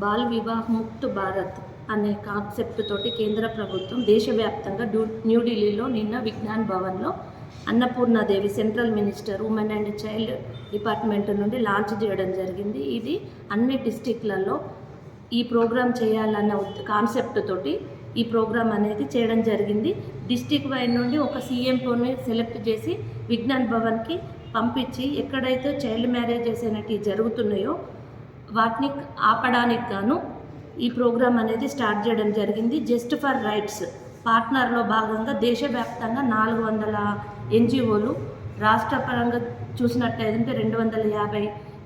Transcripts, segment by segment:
Ball Vivah Mukt Bharat అనే concept తోటి కేంద్ర ప్రభుత్వం దేశవ్యాప్తంగా డ్యూ న్యూఢిల్లీలో నిన్న విజ్ఞాన్ భవన్లో Annapurna Devi central minister women and child department నుండి లాంచ్ చేయడం జరిగింది. ఇది అన్ని డిస్టిక్లలో ఈ ప్రోగ్రాం చేయాలన్న కాన్సెప్ట్ తోటి ఈ ప్రోగ్రాం అనేది చేయడం జరిగింది. డిస్టిక్ వైడ్ నుండి ఒక సీఎంతోనే సెలెక్ట్ చేసి విజ్ఞాన్ భవన్కి పంపించి ఎక్కడైతే చైల్డ్ మ్యారేజెస్ అనేటివి జరుగుతున్నాయో వాటిని ఆపడానికి గాను ఈ ప్రోగ్రాం అనేది స్టార్ట్ చేయడం జరిగింది. జస్ట్ ఫర్ రైట్స్ పార్ట్నర్లో భాగంగా దేశవ్యాప్తంగా నాలుగు వందల ఎన్జిఓలు రాష్ట్ర పరంగా చూసినట్టయితే రెండు వందల యాభై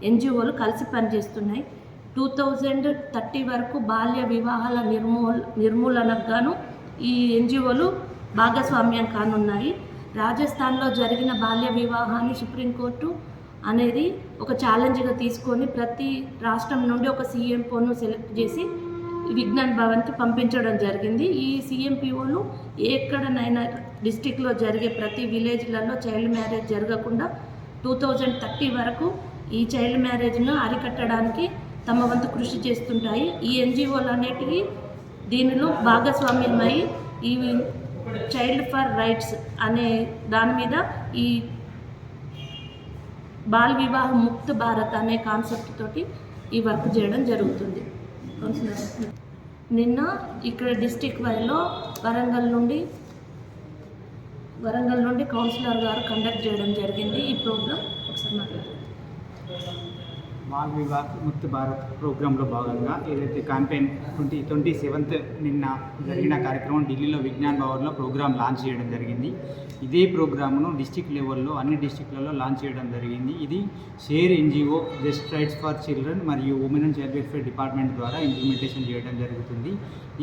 ఎన్జిఓలు కలిసి పనిచేస్తున్నాయి. టూ థౌజండ్ థర్టీ వరకు బాల్య వివాహాల నిర్మూల నిర్మూలనకు గాను ఈ ఎన్జిఓలు భాగస్వామ్యం కానున్నాయి. రాజస్థాన్లో జరిగిన బాల్య వివాహాన్ని సుప్రీంకోర్టు అనేది ఒక ఛాలెంజ్గా తీసుకొని ప్రతి రాష్ట్రం నుండి ఒక సీఎంఓను సెలెక్ట్ చేసి విజ్ఞాన్ భవన్కి పంపించడం జరిగింది. ఈ సీఎంపీఓలు ఎక్కడనైనా డిస్టిక్లో జరిగే ప్రతి విలేజ్లలో చైల్డ్ మ్యారేజ్ జరగకుండా టూ థౌజండ్ థర్టీ వరకు ఈ చైల్డ్ మ్యారేజ్ను అరికట్టడానికి తమ వంతు కృషి చేస్తుంటాయి. ఈ ఎన్జిఓలు అనేటివి దీనిలో భాగస్వామ్యమై ఈ చైల్డ్ ఫర్ రైట్స్ అనే దాని మీద ఈ బాల్ వివాహ ముక్త భారత్ అనే కాన్సెప్ట్ తోటి ఈ వర్క్ చేయడం జరుగుతుంది. కౌన్సిలర్ నిన్న ఇక్కడ డిస్టిక్ వైలో వరంగల్ నుండి వరంగల్ నుండి కౌన్సిలర్ గారు కండక్ట్ చేయడం జరిగింది. ఈ ప్రోగ్రామ్ ఒకసారి మాట్లాడండి బాల్ వివాహ్ ముక్త్ భారత్ ప్రోగ్రాంలో భాగంగా ఏదైతే క్యాంపెయిన్ ట్వంటీ ట్వంటీ సెవెంత్ నిన్న జరిగిన కార్యక్రమం ఢిల్లీలో విజ్ఞాన్ భవన్లో ప్రోగ్రామ్ లాంచ్ చేయడం జరిగింది. ఇదే ప్రోగ్రామ్ను డిస్టిక్ లెవెల్లో అన్ని డిస్టిక్లలో లాంచ్ చేయడం జరిగింది. ఇది share NGO just rights for children మరియు women and child welfare department ద్వారా ఇంప్లిమెంటేషన్ చేయడం జరుగుతుంది.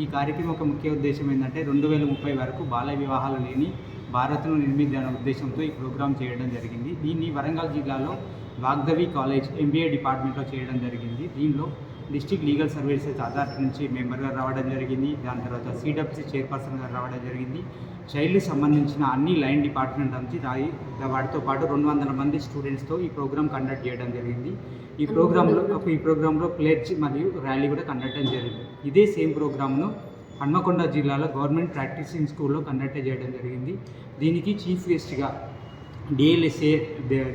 ఈ కార్యక్రమం ఒక ముఖ్య ఉద్దేశం ఏంటంటే రెండు వేల ముప్పై వరకు బాల వివాహాలు లేని భారత్ను నిర్మిద్దాన ఉద్దేశంతో ఈ ప్రోగ్రామ్ చేయడం జరిగింది. దీన్ని వరంగల్ జిల్లాలో వాగ్దవి కాలేజ్ ఎంబీఏ డిపార్ట్మెంట్లో చేయడం జరిగింది. దీనిలో డిస్ట్రిక్ట్ లీగల్ సర్వీసెస్ అథారిటీ నుంచి మెంబర్గా రావడం జరిగింది. దాని తర్వాత సిడబ్ల్యూసీ చైర్పర్సన్గా రావడం జరిగింది. చైల్డ్ సంబంధించిన అన్ని లైన్ డిపార్ట్మెంట్ నుంచి రాయి వాటితో పాటు రెండు వందల మంది స్టూడెంట్స్తో ఈ ప్రోగ్రామ్ కండక్ట్ చేయడం జరిగింది. ఈ ప్రోగ్రాంలో ఈ ప్రోగ్రాంలో ప్లేజ్ మరియు ర్యాలీ కూడా కండక్ట్ చేయడం జరిగింది. ఇదే సేమ్ ప్రోగ్రామ్ను హన్మకొండ జిల్లాలో గవర్నమెంట్ ప్రాక్టీసింగ్ స్కూల్లో కండక్ట్ చేయడం జరిగింది. దీనికి చీఫ్ గెస్ట్గా డిఎల్ఎస్ఏ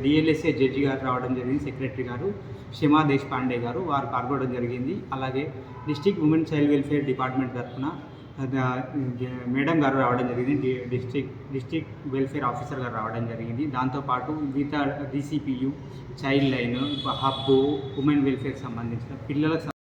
డిఎల్ఎస్ఏ జడ్జి గారు రావడం జరిగింది సెక్రటరీ గారు షమా దేశపాండే గారు వారు పాల్గొనడం జరిగింది. అలాగే district women child welfare department తరఫున మేడం గారు రావడం జరిగింది. డిస్టిక్ డిస్టిక్ వెల్ఫేర్ ఆఫీసర్ గారు రావడం జరిగింది. దాంతోపాటు వివిధ DCPU child line hub women welfare సంబంధించిన పిల్లలకు